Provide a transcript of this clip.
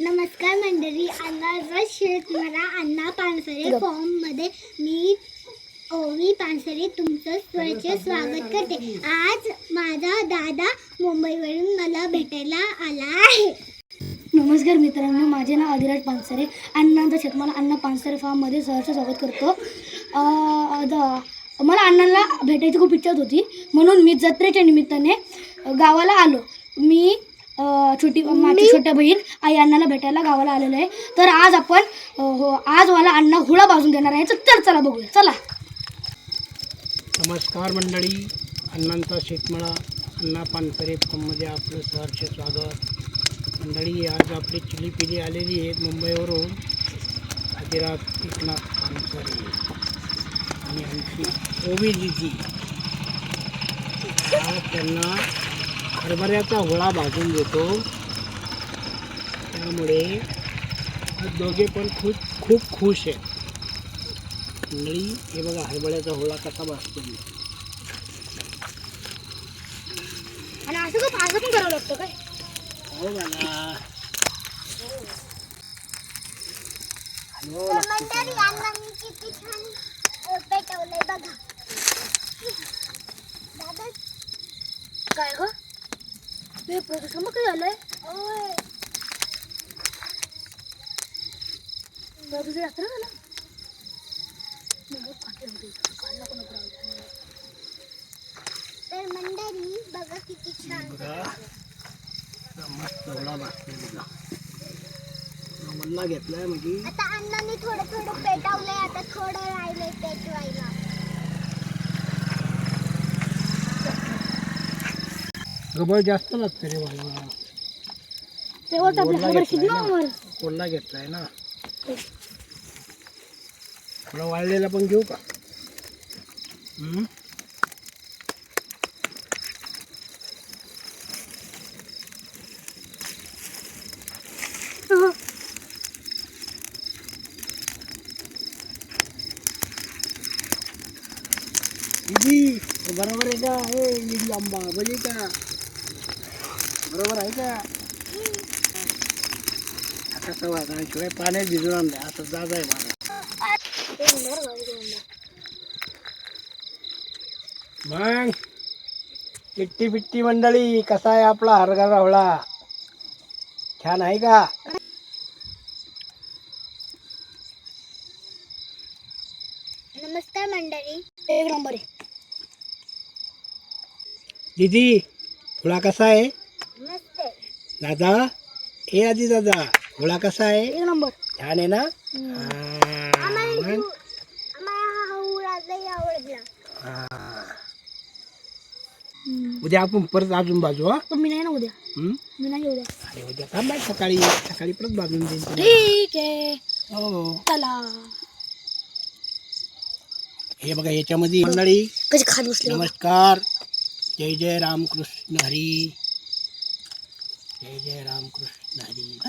नमस्कार मंडळी अण्णा शेत मला अण्णा पानसरे फॉर्ममध्ये मी ओवी पानसरे तुमचं स्वच्छ स्वागत करते. आज माझा दादा मुंबईवरून मला भेटायला आला आहे. नमस्कार मित्रांनो माझे नाव आदिराज पानसरे. अण्णांचा शेतमाला अण्णा पानसरे फार्ममध्ये सहर्ष स्वागत करतो. मला अण्णांना भेटायची खूप इच्छा होती. म्हणून मी जत्रेच्या निमित्ताने गावाला आलो. मी छोटी माझी छोट्या बहीण आई अण्णाला भेटायला गावाला आलेलो आहे. तर आज आपण हो आज मला अण्णा हुळा बाजून देणार आहे. तर चल चला बघूया. चला. नमस्कार मंडळी. अण्णांचा शेतमळा अण्णा पानसरे फॉर्ममध्ये आपलं सहर्ष स्वागत. मंडळी आज आपली चिली पिली आलेली आहेत मुंबईवरून. आदिराज एकनाथ पानसरे आणि आमची ओबीजीची आज त्यांना हरभऱ्याचा होळा भाजून देतो त्यामुळे दोघे पण खूप खूप खुश आहेत. मंडळी हे बघा हरभऱ्याचा होळा कसा भाजतो. मी आणि असं पण करावं लागतं काय? हो मला दादा काय ग? ते प्रदूषण मग काय झालंय? प्रदूषण रात्र झालं? मग. काढला. तर मंडळी बघा किती छान. मस्त बघा मल्ला घेतलाय म्हणजे. आता अण्णांनी थोडं थोडं पेटवलंय आता थोडं राहिलंय पेटवायला. गबळ जास्त लागतं रे खबर. आम्हाला. कोल्हा घेतलाय ना थोडा वाळलेला पण घेऊ का हम्म? बरोबर आहे का हे निधी आंबा बजे का बरोबर आहे का? आता सवा शिवाय पाण्यात भिजून आणलं आता जात आहे मला. मग पिट्टी पिट्टी मंडळी कसा आहे आपला हरगारा होळा छान आहे का? नमस्कार मंडळी. एक नंबर आहे. दीदी होळा कसा आहे. दादा हे आधी दादा होळा कसा आहे? एक नंबर. छान आहे ना. उद्या आपण परत अजून बाजू हा? मी नाही ना उद्या? मी नाही उद्या. अरे उद्या थांबाय सकाळी सकाळी परत बाजून देईन. ठीक आहे. हो. चला. हे बघा याच्यामध्ये मंडळी कशी खात बसले. नमस्कार. जय जय रामकृष्ण हरी. जय जय रामकृष्ण हरी